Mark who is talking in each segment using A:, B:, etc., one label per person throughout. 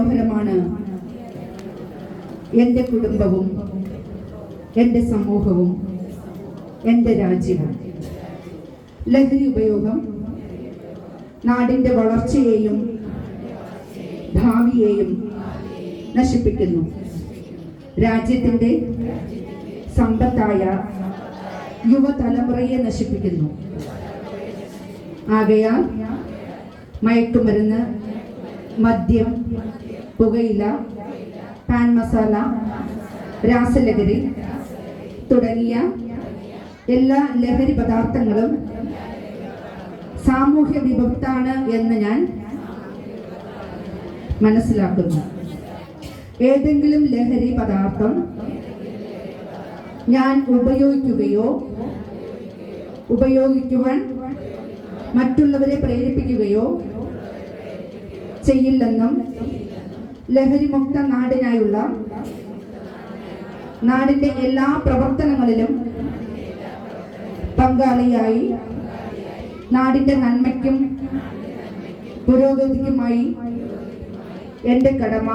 A: മനോഹരമാണ് എന്റെ കുടുംബവും എന്റെ സമൂഹവും എന്റെ രാജ്യവും. ലഹരി ഉപയോഗം നാടിന്റെ വളർച്ചയെയും ഭാവിയെയും നശിപ്പിക്കുന്നു. രാജ്യത്തിന്റെ സമ്പത്തായ യുവതലമുറയെ നശിപ്പിക്കുന്നു. ആകയാൽ മയക്കുമരുന്ന് മദ്യം പുകയില പാൻ മസാല രാസലഹരി തുടങ്ങിയ എല്ലാ ലഹരി പദാർത്ഥങ്ങളും സാമൂഹ്യ വിഭക്താണ് എന്ന് ഞാൻ മനസ്സിലാക്കുന്നു. ഏതെങ്കിലും ലഹരി പദാർത്ഥം ഞാൻ ഉപയോഗിക്കുകയോ ഉപയോഗിക്കുവാൻ മറ്റുള്ളവരെ പ്രേരിപ്പിക്കുകയോ ചെയ്യില്ലെന്നും ലഹരിമുക്ത നാടിനായുള്ള നാടിന്റെ എല്ലാ പ്രവർത്തനങ്ങളിലും പങ്കാളിയായി നാടിന്റെ നന്മയ്ക്കും പുരോഗതിക്കുമായി എന്റെ കടമ.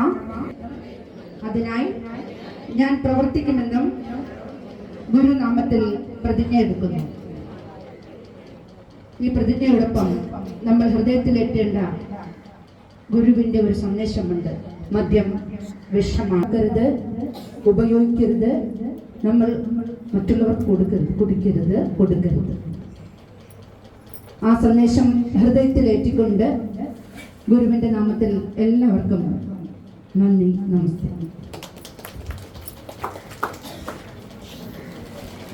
A: അതിനായി ഞാൻ പ്രവർത്തിക്കുമെന്നും ഗുരുനാമത്തിൽ പ്രതിജ്ഞ എടുക്കുന്നു. ഈ പ്രതിജ്ഞയോടൊപ്പം നമ്മൾ ഹൃദയത്തിലേറ്റേണ്ട ഗുരുവിന്റെ ഒരു സന്ദേശമുണ്ട്. മദ്യം വിഷമാക്കരുത് ഉപയോഗിക്കരുത് നമ്മൾ മറ്റുള്ളവർക്ക് കൊടുക്കരുത് കുടിക്കരുത് കൊടുക്കരുത്. ആ സന്ദേശം ഹൃദയത്തിൽ ഹൃദയത്തിലേറ്റിക്കൊണ്ട് ഗുരുവിന്റെ നാമത്തിൽ എല്ലാവർക്കും നന്ദി നമസ്തേ.